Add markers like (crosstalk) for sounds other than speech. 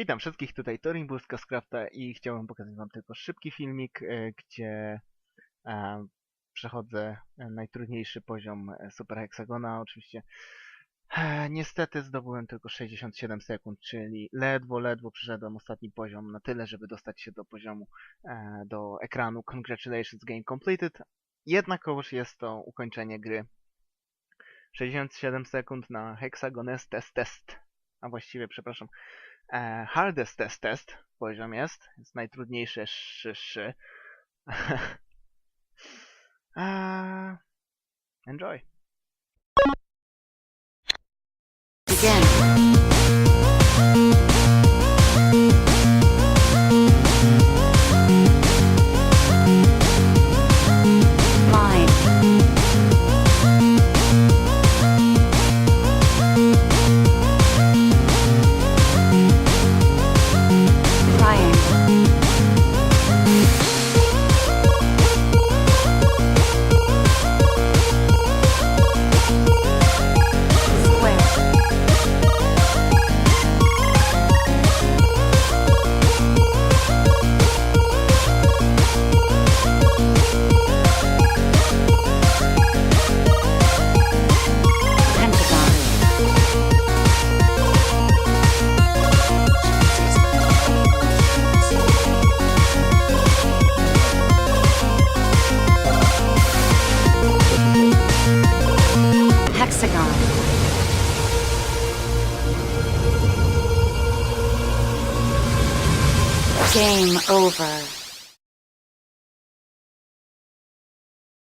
Witam wszystkich, tutaj Torin Burska z Crafta i chciałem pokazać wam tylko szybki filmik, e, gdzie e, przechodzę e, najtrudniejszy poziom e, Super Hexagona. Oczywiście e, niestety zdobyłem tylko 67 sekund, czyli ledwo, ledwo przeszedłem ostatni poziom na tyle, żeby dostać się do poziomu, e, do ekranu Congratulations Game Completed. Jednakowoż jest to ukończenie gry. 67 sekund na Hexagones Test Test. A właściwie, przepraszam, E, hardest test test poziom jest. Jest najtrudniejszy szy, szy. (laughs) enjoy. Begin. Game over.